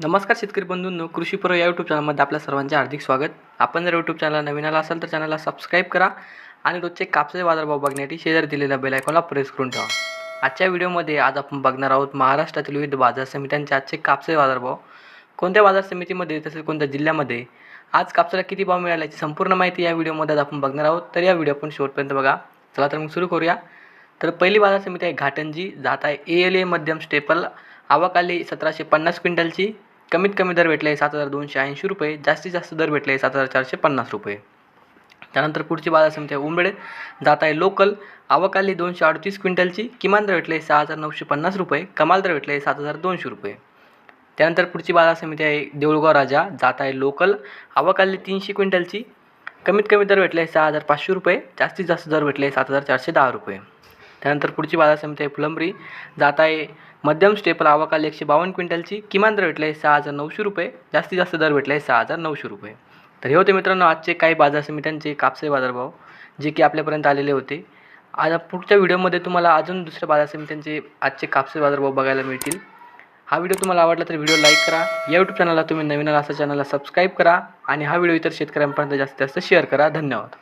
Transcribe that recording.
नमस्कार शेतकरी बंधूंनो कृषीपर्व या यूट्यूब चॅनलमध्ये आपल्या सर्वांचे हार्दिक स्वागत. आपण जर यूट्यूब चॅनल नवीन आला असाल तर चॅनलला सबस्क्राईब करा आणि रोजचे कापसाचे बाजारभाव बघण्यासाठी शेजारी दिलेल्या बेल आयकॉनला प्रेस करून ठेवा. आजच्या व्हिडिओमध्ये आज आपण बघणार आहोत महाराष्ट्रातील विविध बाजार समित्यांचे आजचे कापसाचे बाजारभाव. कोणत्या बाजार समितीमध्ये तसेच कोणत्या जिल्ह्यामध्ये? आज कापसाला किती भाव मिळाला याची संपूर्ण माहिती या व्हिडिओमध्ये आज आपण बघणार आहोत. तर या व्हिडिओ आपण शेवटपर्यंत बघा. चला तर मग सुरू करूया. तर पहिली बाजार समिती आहे घाटंजी जात आहे ए एल ए मध्यम स्टेपल आवाकाली सतराशे पन्नास क्विंटलची. कमीत कमी दर भेटले सात हजार दोनशे ऐंशी रुपये जास्तीत जास्त दर भेटले सात हजार चारशे पन्नास रुपये. त्यानंतर पुढची बाजार समिती आहे उंबेड. जात आहे लोकल. आवक आली दोनशे अडतीस क्विंटलची. किमान दर भेटले सहा हजार नऊशे पन्नास रुपये. कमाल दर भेटले सात हजार दोनशे रुपये. त्यानंतर पुढची बाजार समिती आहे देऊळगाव राजा. जात आहे लोकल. आवक आली तीनशे क्विंटलची. कमीत कमी दर भेटले सहा हजार पाचशे रुपये. जास्तीत जास्त दर भेटले सात हजार चारशे दहा रुपये. त्यानंतर पुढची बाजार समिती आहे फुलंब्री. जात आहे मध्यम स्टेपल आवाकाल एकशे बावन्न क्विंटलची. किमान दर भेटले सहा हजार नऊशे रुपये. जास्तीत जास्त दर भेटला आहे सहा हजार नऊशे रुपये. तर हे होते मित्रांनो आजचे काही बाजार समित्यांचे कापसे बाजारभाव जे की आपल्यापर्यंत आलेले होते. आज पुढच्या व्हिडिओमध्ये तुम्हाला अजून दुसऱ्या बाजार समित्यांचे आजचे कापसे बाजारभाव बघायला मिळतील. हा व्हिडिओ तुम्हाला आवडला तर व्हिडिओ लाईक करा. या यूट्यूब चॅनलला तुम्ही नवीन असा चॅनलला सबस्क्राईब करा. आणि हा व्हिडिओ इतर शेतकऱ्यांपर्यंत जास्तीत जास्त शेअर करा. धन्यवाद.